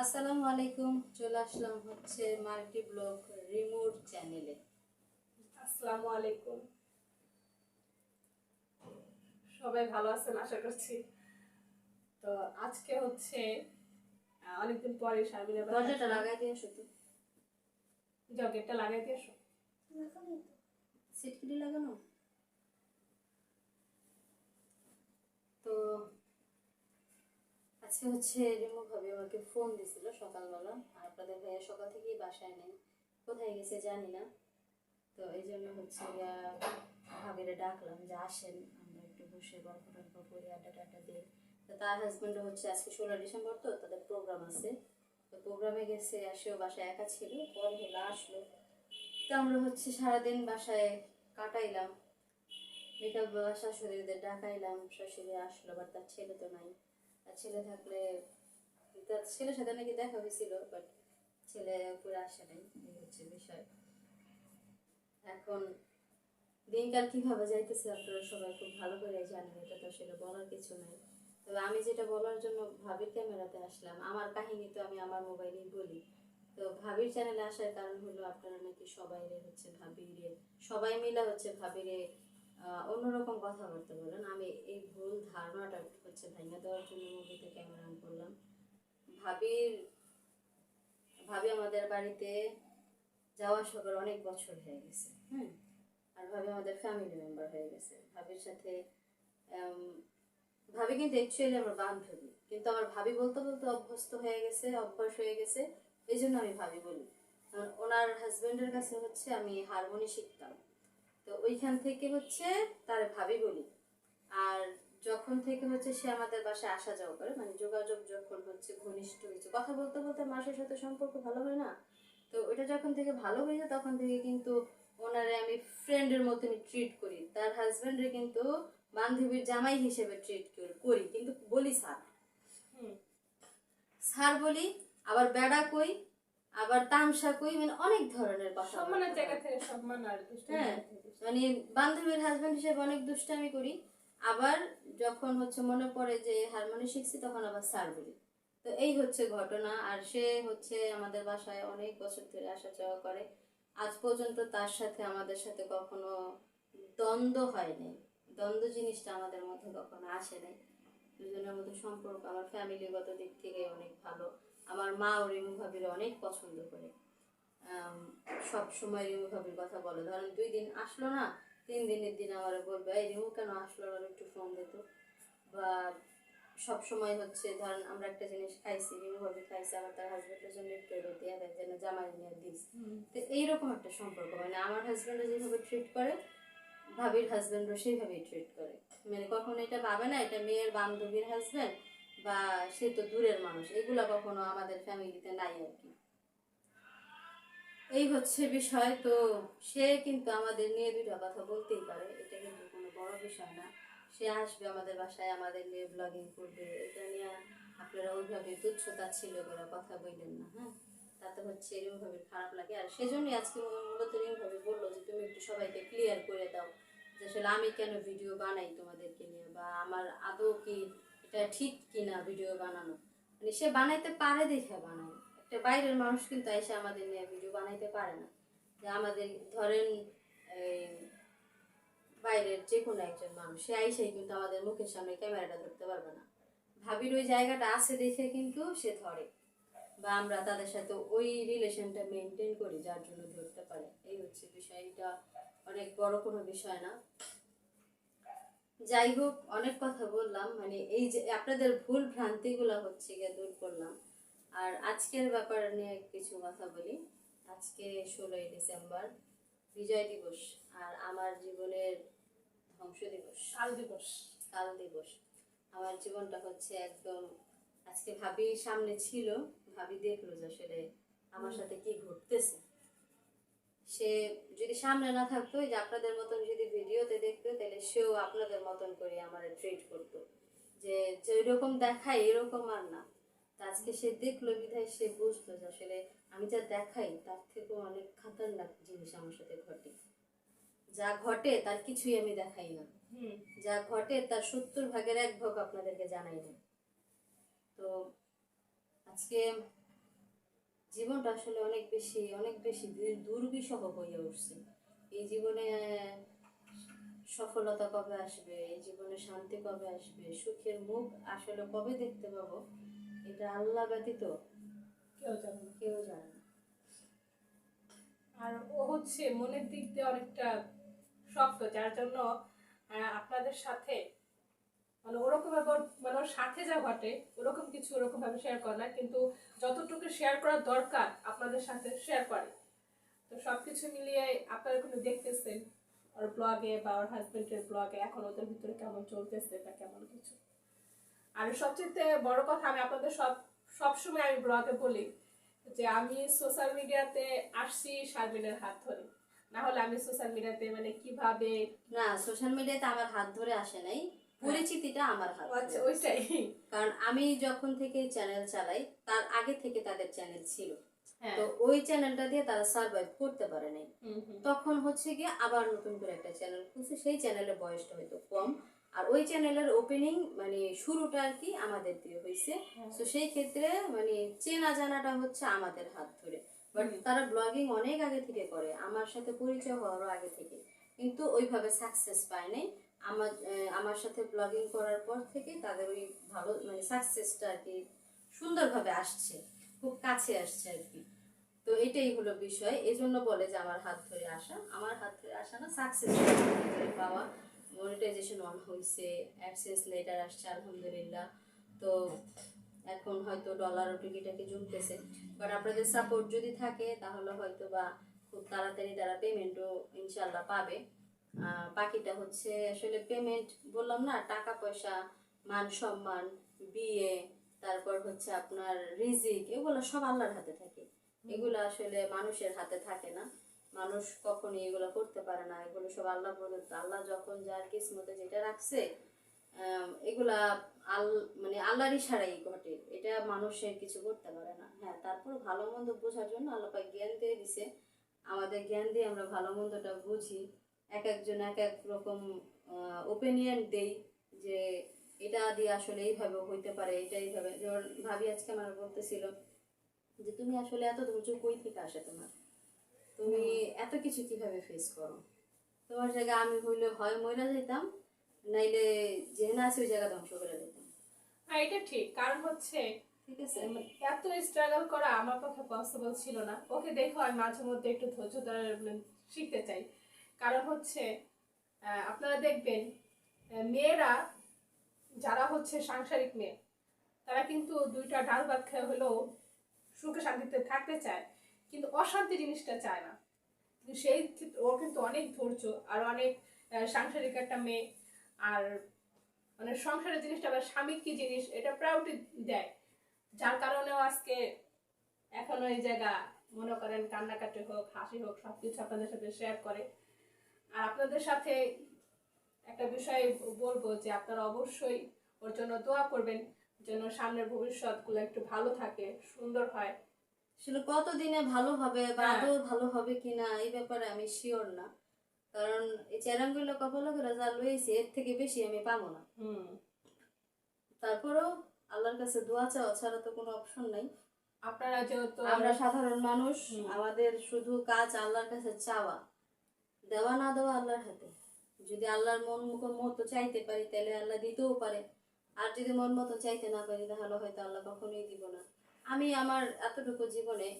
আসসালামু আলাইকুম চলে আসলাম হচ্ছে মাল্টি ব্লগ রিমোট চ্যানেলে। আসসালামু আলাইকুম। সবাই ভালো আছেন আশা করছি। তো আজকে হচ্ছে অনেকদিন পরে শারমিন দরজাটা লাগাই দিয়ে আসো তো জগেটটা লাগাই দিয়ে আসো সিটকিটি লাগানো? তো আজকে হচ্ছে রিমো ভাবি আমাকে ফোন দিছিল সকালবেলা, আর আপনাদের ভাইয়া সকাল থেকেই বাসায় নেই। কোথায় গেছে জানি না। তো এই জন্য হচ্ছে ভাবিরে ডাকলাম যে আসেন, আমরা একটু বসে গল্প টল্প করি, আড্ডা টাড্ডা দিই। তো তার হাজব্যান্ডও হচ্ছে আজকে ষোলো ডিসেম্বর তো, তাদের প্রোগ্রাম আছে। তো প্রোগ্রামে গেছে আসেও বাসায় একা ছিল, পরে হলো আসলো। তো আমরা হচ্ছে সারাদিন বাসায় কাটাইলাম। বিকাল বেলা শাশুড়িদের ডাকাইলাম, শাশুড়ি আসলো, আবার তার ছেলে তো নাই। আর ছেলে থাকলে ছেলের সাথে নাকি দেখা হয়েছিল বাট ছেলে পুরো আসে নাই হচ্ছে বিষয়। এখন দিনকাল কীভাবে যাইতেছে আপনারা সবাই খুব ভালো করে জানেন, এটা তো আসলে বলার কিছু নাই। তবে আমি যেটা বলার জন্য ভাবির ক্যামেরাতে আসলাম, আমার কাহিনী তো আমি আমার মোবাইলেই বলি। তো ভাবির চ্যানেলে আসার কারণ হলো আপনারা নাকি সবাই হচ্ছে ভাবিরে, সবাই মিলে হচ্ছে ভাবিরে অন্যরকম কথাবার্তা বলেন। আমি এই ভুল ধারণাটা হচ্ছে ভাঙা দেওয়ার জন্য মুভিতে ক্যামেরা অন করলাম। ভাবির ভাবি আমাদের বাড়িতে যাওয়া সবার অনেক বছর হয়ে গেছে হ্যাঁ আর ভাবি আমাদের ফ্যামিলি মেম্বার হয়ে গেছে। ভাবির সাথে ভাবি কিন্তু অ্যাকচুয়ালি আমার বান্ধবী, কিন্তু আমার ভাবি বলতে বলতে অভ্যস্ত হয়ে গেছে, অভ্যাস হয়ে গেছে এই জন্য আমি ভাবি বলি। ওনার হাজবেন্ডের কাছে হচ্ছে আমি হারমোনি শিখতাম। তো ওইখান থেকে হচ্ছে তার ভাবি বলি। আর যখন থেকে হচ্ছে সে আমাদের বাসায় আসা যাওয়া করে মানে যোগাযোগ যখন হচ্ছে ঘনিষ্ঠ হয়েছে কথা বলতে বলতে মাসের সাথে সম্পর্ক ভালো হয় না তো ওটা যখন থেকে ভালো হয়েছে তখন থেকে কিন্তু ওনারে আমি ফ্রেন্ডের মতনই ট্রিট করি। তার হাজবেন্ডে কিন্তু বান্ধবীর জামাই হিসেবে ট্রিট করি কিন্তু বলি স্যার। হুম। স্যার বলি আবার বেড়া কই আবার তামসা কই মানে অনেক ধরনের কথা সম্মানের জায়গা থেকে সম্মান আর হ্যাঁ মানে বান্ধবীর হাজবেন্ড হিসেবে অনেক দুষ্টামি করি। আবার যখন হচ্ছে মনে পড়ে যে হারমোনি শিখছি, তখন আবার স্যার তো এই হচ্ছে ঘটনা, আর সে হচ্ছে আমাদের বাসায় অনেক বছর ধরে আসা যাওয়া করে। আজ পর্যন্ত তার সাথে আমাদের সাথে কখনো দ্বন্দ্ব হয়নি দ্বন্দ্ব জিনিসটা আমাদের মধ্যে কখনো আসে নাই। দুজনের মধ্যে সম্পর্ক আমার ফ্যামিলিগত দিক থেকে অনেক ভালো। আমার মা ও রিমু ভাবির অনেক পছন্দ করে। সব সময় রিমু ভাবির কথা বলে। ধরেন দুই দিন আসলো না তিন দিনের দিন আমার বলবে, এই রিমু, কেন আসলো? না একটু ফোন দিত বা সব সময় হচ্ছে, ধরেন আমরা একটা জিনিস খাইছি ভাবি খাইছে আমার তার হাজবেন্ডের জন্য একটু এলো দিয়ে দেয়, যেন জামাই নিয়ে দিস। তো এইরকম একটা সম্পর্ক। মানে আমার হাজবেন্ডও যেভাবে ট্রিট করে, ভাবির হাজবেন্ডও সেইভাবেই ট্রিট করে। মানে কখনো এটা ভাবে না, এটা মেয়ের বান্ধবীর হাজবেন্ড বা সে তো দূরের মানুষ। এগুলো কখনো আমাদের ফ্যামিলিতে নাই আর কি। এই হচ্ছে বিষয়। তো সে কিন্তু আমাদের নিয়ে দুইটা কথা বলতেই পারে। এটা কিন্তু কোনো বড় বিষয় না। সে আসবে আমাদের বাসায়, আমাদের নিয়ে ব্লগিং করবে। এটা নিয়ে আপনারা ওইভাবে তুচ্ছতা ছিল করে কথা বললেন না হ্যাঁ? তাতে হচ্ছে এরকম ভাবে খারাপ লাগে। আর সেজন্যই আজকে মূলত এরকম ভাবে বলল যে, তুমি একটু সবাইকে ক্লিয়ার করে দাও যে, আসলে আমি কেন ভিডিও বানাই তোমাদেরকে নিয়ে? বা আমার আদৌ কি এটা ঠিক কিনা ভিডিও বানানো? মানে সে বানাইতে পারে দেখে বানায়। একটা বাইরের মানুষ কিন্তু এসে আমাদের নিয়ে ভিডিও বানাইতে পারে না। যে আমাদের ধরেন, এই বাইরের যে কোনো একজন মানুষ, সে আইসেই কিন্তু আমাদের মুখের সামনে ক্যামেরাটা ধরতে পারবে না। ভাবির ওই জায়গাটা আছে দেখে কিন্তু সে ধরে। বা আমরা তাদের সাথে ওই রিলেশনটা মেনটেন করি, যার জন্য ধরতে পারে। এই হচ্ছে বিষয়টা অনেক বড় কোনো বিষয় না। যাই হোক, অনেক কথা বললাম। মানে এই যে আপনাদের ভুল ভ্রান্তিগুলো হচ্ছে গিয়ে দূর করলাম। আর আজকের ব্যাপার নিয়ে কিছু কথা বলি। আজকে ষোলোই ডিসেম্বর বিজয় দিবস আর আমার জীবনের ধ্বংস দিবস। কাল দিবস। কাল দিবস। আমার জীবনটা হচ্ছে একদম আজকে ভাবি সামনে ছিল ভাবি দেখল যে আসলে আমার সাথে কি ঘটতেছে। সে যদি সামনে না থাকতো যে আপনাদের মতন যদি ভিডিওতে দেখতো তাহলে সেও আপনাদের মতন করে আমার ট্রিট করতো। যে যেরকম দেখায় এরকম আর না। আজকে সে দেখল বিধায় সে বুঝলো যে আসলে আমি যা দেখাই তার থেকেও অনেক খাতারনাক জিনিস আমার সাথে ঘটে। যা ঘটে তার কিছুই আমি দেখাই না। যা ঘটে তার সত্তর ভাগের এক ভাগ আপনাদেরকে জানাই না। তো আজকে জীবনটা আসলে অনেক বেশি অনেক বেশি দুর্বিষহ হয়ে উঠছে। এই জীবনে সফলতা কবে আসবে? এই জীবনে শান্তি কবে আসবে? সুখের মুখ আসলে কবে দেখতে পাবো? এটা আল্লাহ ব্যতীত কেউ জানে না। কেউ জানে না। আর ও হচ্ছে মনের দিক দিয়ে অনেকটা শক্ত যার জন্য আপনাদের সাথে মানে ওরকম ওর- মানে ওর সাথে যা ঘটে ওরকম কিছু ওরকম ভাবে শেয়ার করে না কিন্তু যতটুকু শেয়ার করা দরকার আপনাদের সাথে শেয়ার করে। তো সব কিছু মিলিয়ে আপনারা কিন্তু দেখতেছেন? ওর ব্লগে বা ওর হাজবেন্ডের ব্লগে এখন ওদের ভিতরে কেমন চলতেছে বা কেমন কিছু? আর সবচেয়ে বড় কথা আমি আপনাদের সব সবসময় আমি ব্লগে বলি যে আমি সোশ্যাল মিডিয়াতে আসছি শারমিনের হাত ধরে। না হলে আমি সোশ্যাল মিডিয়াতে মানে কীভাবে না সোশ্যাল মিডিয়াতে আমার হাত ধরে আসে নাই। পরিচিতিটা আমার হাত আচ্ছা ওইটাই। কারণ আমি যখন থেকে চ্যানেল চালাই তার আগে থেকে তাদের চ্যানেল ছিল। হ্যাঁ। তো ওই চ্যানেলটা দিয়ে তারা সার্ভাইভ করতে পারে নাই। তখন হচ্ছে গিয়ে আবার নতুন করে একটা চ্যানেল খুলছে। সেই চ্যানেলের বয়সটা হয়তো কম। আর ওই চ্যানেলের ওপেনিং মানে শুরুটা আর কি আমাদের দিয়ে হয়েছে হ্যাঁ। তো সেই ক্ষেত্রে মানে চেনা জানাটা হচ্ছে আমাদের হাত ধরে। বাট তারা ব্লগিং অনেক আগে থেকে করে আমার সাথে পরিচয় হওয়ারও আগে থেকে। কিন্তু ওইভাবে সাকসেস পায় নাই। আমার আমার সাথে ব্লগিং করার পর থেকে তাদের ওই ভালো মানে সাকসেসটা আর কি সুন্দরভাবে আসছে খুব কাছে আসছে আর কি। তো এটাই হলো বিষয়। এই জন্য বলে যে আমার হাত ধরে আসা। আমার হাত ধরে আসা না সাকসেস পাওয়া। মনিটাইজেশন অন হয়েছে অ্যাডসেন্স লেটার আসছে, আলহামদুলিল্লাহ। তো এখন হয়তো ডলার ও টিকিটাকে জমতেছে। বাট আপনাদের সাপোর্ট যদি থাকে, তাহলে হয়তো বা খুব তাড়াতাড়ি তারা পেমেন্টও ইনশাল্লাহ পাবে। বাকিটা হচ্ছে আসলে পেমেন্ট বললাম না, টাকা, পয়সা, মান, সম্মান, বিয়ে, তারপর হচ্ছে আপনার রিজিক, এগুলো সব আল্লাহর হাতে থাকে। এগুলো আসলে মানুষের হাতে থাকে না। মানুষ কখনই এগুলো করতে পারে না। এগুলো সব আল্লাহ প্রদত্ত আল্লাহ যখন যার কিসমতে যেটা রাখছে এগুলা আল মানে আল্লাহরই সারাই ঘটে। এটা মানুষের কিছু করতে পারে না। হ্যাঁ তারপর ভালো মন্দ বোঝার জন্য আল্লাহ পাক জ্ঞান দিয়ে দিছে। আমাদের জ্ঞান দিয়ে আমরা ভালো মন্দটা বুঝি। এক একজন এক এক রকম ওপিনিয়ন দেই যে এটা দিয়ে আসলে এইভাবে হইতে পারে, এটা এইভাবে। যেমন ভাবি আজকে আমার বলতেছিল যে, তুমি আসলে এত ধৈর্য কই থেকে আসে তোমার? তুমি এত কিছু কীভাবে ফেস করো? তোমার জায়গায় আমি হইলে হয় মইরা যেতাম নাইলে যে না আছে ওই জায়গা ধ্বংস করে দিতাম। হ্যাঁ এটা ঠিক। কারণ হচ্ছে ঠিক আছে। এত স্ট্রাগল করা আমার পক্ষে পসিবল ছিল না। ওকে দেখো আমি মাঝে মধ্যে একটু ধৈর্য ধরে শিখতে চাই। কারণ হচ্ছে আপনারা দেখবেন মেয়েরা যারা হচ্ছে সাংসারিক মেয়ে তারা কিন্তু দুইটা ডাল ভাত খেয়ে হলেও সুখে শান্তিতে থাকতে চায়। কিন্তু অশান্তি জিনিসটা চায় না। কিন্তু সেই ওর কিন্তু অনেক ধৈর্য আর অনেক সাংসারিক একটা মেয়ে। আর মানে সংসারের জিনিসটা আবার স্বামী কি জিনিস, এটা প্রায়োরিটি দেয়। যার কারণেও আজকে এখনও এই জায়গা, মনে করেন কান্নাকাটি হোক, হাসি হোক সব কিছু আপনাদের সাথে শেয়ার করে। আর আপনাদের সাথে একটা বিষয় বলব যে আপনারা অবশ্যই ওর জন্য দোয়া করবেন, যেন সামনের ভবিষ্যৎগুলো একটু ভালো থাকে, সুন্দর হয়। আসলে কতদিনে ভালো হবে বা হ্যাঁ। আদৌ ভালো হবে কিনা এই ব্যাপারে আমি শিওর না। কারণ এই চ্যানেলগুলো কপাল করে যা লইছে এর থেকে বেশি আমি পাবো না। তারপরেও আল্লাহর কাছে দোয়া চাওয়া ছাড়া তো কোনো অপশন নাই। আপনারা যেহেতু আমরা সাধারণ মানুষ আমাদের শুধু কাজ আল্লাহর কাছে চাওয়া। দেওয়া না দেওয়া আল্লাহর হাতে। যদি আল্লাহর মন মুখ মতো চাইতে পারি তাহলে আল্লাহ দিতেও পারে। আর যদি মন মতো চাইতে না পারি তাহলে হয়তো আল্লাহ কখনোই দিব না। আমি আমার এতটুকু জীবনে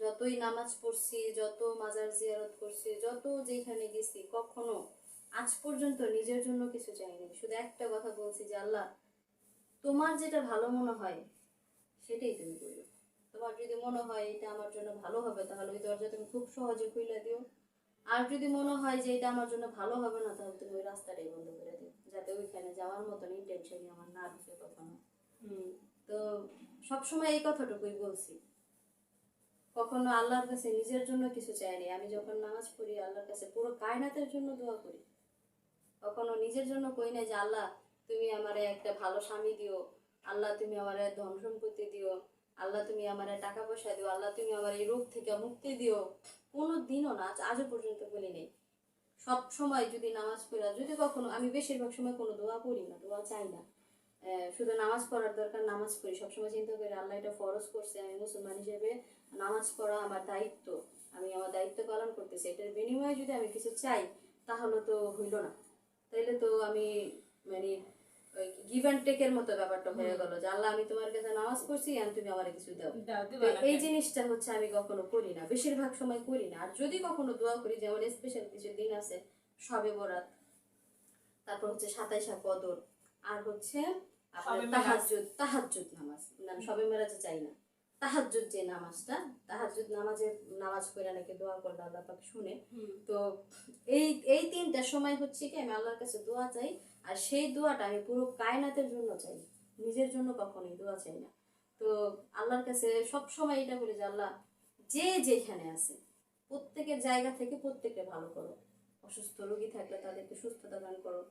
যতই নামাজ পড়ছি যত মাজার জিয়ারত করছি যত যেখানে গেছি কখনো আজ পর্যন্ত নিজের জন্য কিছু চাইনি। শুধু একটা কথা বলছি যে আল্লাহ তোমার যেটা ভালো মনে হয় সেটাই তুমি করো। তোমার যদি মনে হয় এটা আমার জন্য ভালো হবে তাহলে ওই দরজা তুমি খুব সহজে খুলে দিও। আর যদি মনে হয় যে এটা আমার জন্য ভালো হবে না তাহলে তুমি ওই রাস্তাটাই বন্ধ করে দিও। যাতে ওইখানে যাওয়ার মতন ইন্টেনশনই আমার না ঢুকে কখনো। হুম, তো সবসময় এই কথাটুকুই বলছি। কখনো আল্লাহর কাছে নিজের জন্য কিছু চাইনি আমি যখন নামাজ পড়ি, আল্লাহর কাছে পুরো কায়নাতের জন্য দোয়া করি। কখনো নিজের জন্য কই না যে, আল্লাহ, তুমি আমারে একটা ভালো স্বামী দিও। আল্লাহ, তুমি আমার ধন সম্পত্তি দিও। আল্লাহ, তুমি আমার টাকা পয়সা দিও। আল্লাহ, তুমি আমার এই রোগ থেকে মুক্তি দিও। কোনো দিনও না আজও পর্যন্ত বলি নেই। সব সময় যদি নামাজ পড়া যদি কখনো, আমি বেশিরভাগ সময় কোনো দোয়া করি না, দোয়া চাই না। শুধু নামাজ পড়ার দরকার নামাজ পড়ি। সবসময় চিন্তা করি আল্লাহ এটা ফরজ করছে আমি মুসলমান হিসেবে নামাজ পড়া আমার দায়িত্ব আমি আমার দায়িত্ব পালন করতেছি। এটার বিনিময়ে যদি আমি কিছু চাই তাহলে তো হইল না। তাইলে তো আমি মানে গিভ অ্যান্ড টেকের মতো ব্যাপারটা হয়ে গেল যে আল্লাহ আমি তোমার কাছে নামাজ পড়ছি আর তুমি আমার কিছু দাও। এই জিনিসটা হচ্ছে আমি কখনো করি না বেশিরভাগ সময় করি না। আর যদি কখনো দোয়া করি যেমন স্পেশাল কিছু দিন আছে সবে বরাত তারপর হচ্ছে সাতাইশা কদর আর হচ্ছে। তাহাজ্জুদ তাহাজ্জুদ নামাজ। না সবে মেরাজে চাই না। তাহাজ্জুদ যে নামাজটা তাহাজ্জুদ নামাজে নামাজ করে নাকি দোয়া করলে আল্লাহ পাক শুনে। তো এই এই তিনটা সময় হচ্ছে কি আমি আল্লাহর কাছে দোয়া চাই আর সেই দোয়াটা আমি পুরো কায়নাতের জন্য চাই। নিজের জন্য কখনোই দোয়া চাই না। তো আল্লাহর কাছে সব সময় এটা বলি যে আল্লাহ যে যেখানে আছে প্রত্যেকের জায়গা থেকে প্রত্যেককে ভালো করো। অসুস্থ রোগী থাকলে তাদেরকে সুস্থতা দান করো।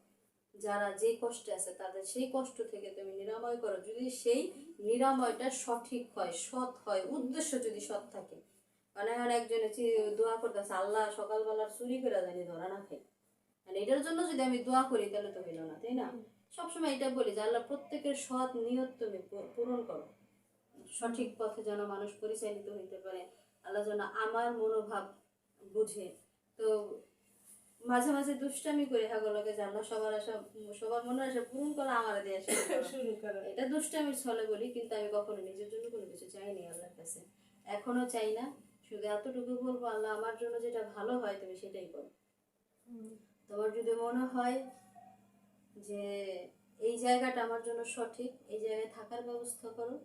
যারা যে কষ্টে আছে তাদের সেই কষ্ট থেকে তুমি নিরাময় করো। যদি সেই নিরাময়টা সঠিক হয় সৎ হয় উদ্দেশ্য যদি সৎ থাকে। মানে এখন একজনে দোয়া করতেছে আল্লাহ সকালবেলার চুরি করে জানি ধরা না খাই। মানে এটার জন্য যদি আমি দোয়া করি তাহলে তো হইল না তাই না? সবসময় এটা বলি যে আল্লাহ প্রত্যেকের সৎ নিয়ত তুমি পূরণ করো। সঠিক পথে যেন মানুষ পরিচালিত হইতে পারে আল্লাহ যেন আমার মনোভাব বুঝে। তো মাঝে মাঝে দুষ্টামি করে হাগলকে আল্লাহ সবার আশা সবার মনে আশা পূরণ করা আমার দিয়ে করো। এটা দুষ্টামির ছলে বলি কিন্তু আমি কখনো নিজের জন্য কোনো কিছু চাইনি আল্লাহর কাছে। এখনও চাই না শুধু এতটুকু বলব আল্লাহ আমার জন্য যেটা ভালো হয় তুমি সেটাই করো। তোমার যদি মনে হয় যে এই জায়গাটা আমার জন্য সঠিক এই জায়গায় থাকার ব্যবস্থা করো।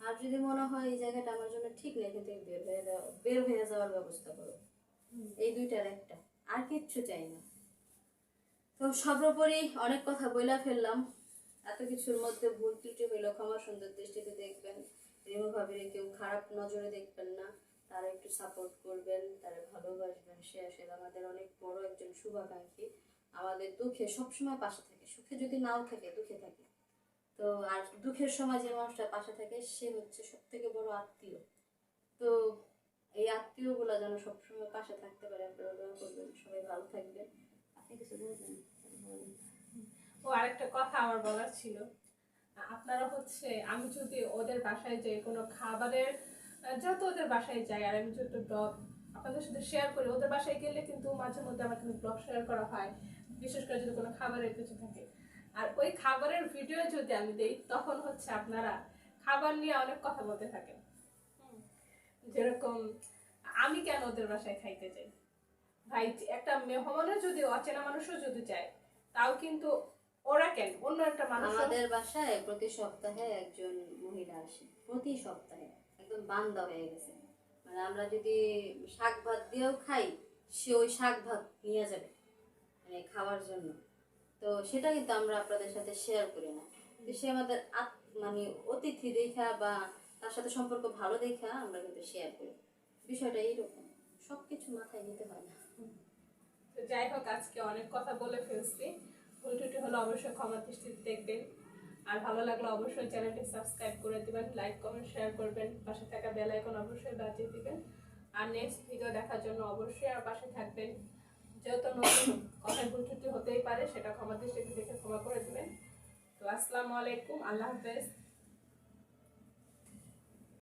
আর যদি মনে হয় এই জায়গাটা আমার জন্য ঠিক নেই বের হয়ে বের হয়ে যাওয়ার ব্যবস্থা করো। এই দুইটার একটা। আর কিচ্ছু চাই না। তো সর্বোপরি অনেক কথা বইলা ফেললাম। এত কিছুর মধ্যে ভুল ত্রুটি হইল, ক্ষমা সুন্দর দৃষ্টিতে দেখবেন। রিমু কেউ খারাপ নজরে দেখবেন না। তারা একটু সাপোর্ট করবেন, তারা ভালোবাসবেন। সে আসলে আমাদের অনেক বড় একজন শুভাকাঙ্ক্ষী। আমাদের দুঃখে সবসময় পাশে থাকে। সুখে যদি নাও থাকে, দুঃখে থাকে। তো আর দুঃখের সময় যে মানুষটা পাশে থাকে, সে হচ্ছে সব থেকে বড় আত্মীয়। তো এই আত্মীয়গুলো যেন সবসময় পাশে থাকতে পারে, আপনারা দোয়া করবেন, সবাই ভালো থাকবেন। আপনি কিছু বলবেন? ও আরেকটা কথা আমার বলার ছিল। আপনারা হচ্ছে, আমি যদি ওদের বাসায় যাই, কোনো খাবারের, যত ওদের বাসায় যাই, আর আমি যদি ব্লগ আপনাদের সাথে শেয়ার করি, ওদের বাসায় গেলে কিন্তু মাঝে মধ্যে আমার কিন্তু ব্লগ শেয়ার করা হয়। বিশেষ করে যদি কোনো খাবারের কিছু থাকে। আর ওই খাবারের ভিডিও যদি আমি দেই, তখন হচ্ছে আপনারা খাবার নিয়ে অনেক কথা বলতে থাকেন। যেরকম আমি কেন ওদের বাসায় খাইতে যাই ভাই, একটা মেহমানও যদি, অচেনা মানুষও যদি যায় তাও কিন্তু ওরা কেন? অন্য একটা মানুষ আমাদের বাসায় প্রতি সপ্তাহে একজন মহিলা আসে, প্রতি সপ্তাহে। একদম বান্দা হয়ে গেছে। মানে আমরা যদি শাক ভাত দিয়েও খাই, সে ওই শাক ভাত নিয়ে যাবে মানে খাওয়ার জন্য। তো সেটা কিন্তু আমরা আপনাদের সাথে শেয়ার করি না। সে আমাদের মানে অতিথি দেখা বা তার সাথে সম্পর্ক ভালো দেখা আমরা কিন্তু শেয়ার করি। বিষয়টা এইরকম সব কিছু মাথায় নিতে হয় না। তো যাই হোক, আজকে অনেক কথা বলে ফেলছি। ভুল টুটি হলে অবশ্যই ক্ষমা দৃষ্টিতে দেখবেন। আর ভালো লাগলে অবশ্যই চ্যানেলটি সাবস্ক্রাইব করে দিবেন লাইক কমেন্ট শেয়ার করবেন, পাশে থাকা বেল আইকন অবশ্যই বাজিয়ে দিবেন। আর নেক্সট ভিডিও দেখার জন্য অবশ্যই আর পাশে থাকবেন। যেহেতু নতুন কথায় ভুল ত্রুটি হতেই পারে, সেটা ক্ষমা দৃষ্টিতে দেখে ক্ষমা করে দিবেন। তো আসসালামু আলাইকুম, আল্লাহ হাফেজ।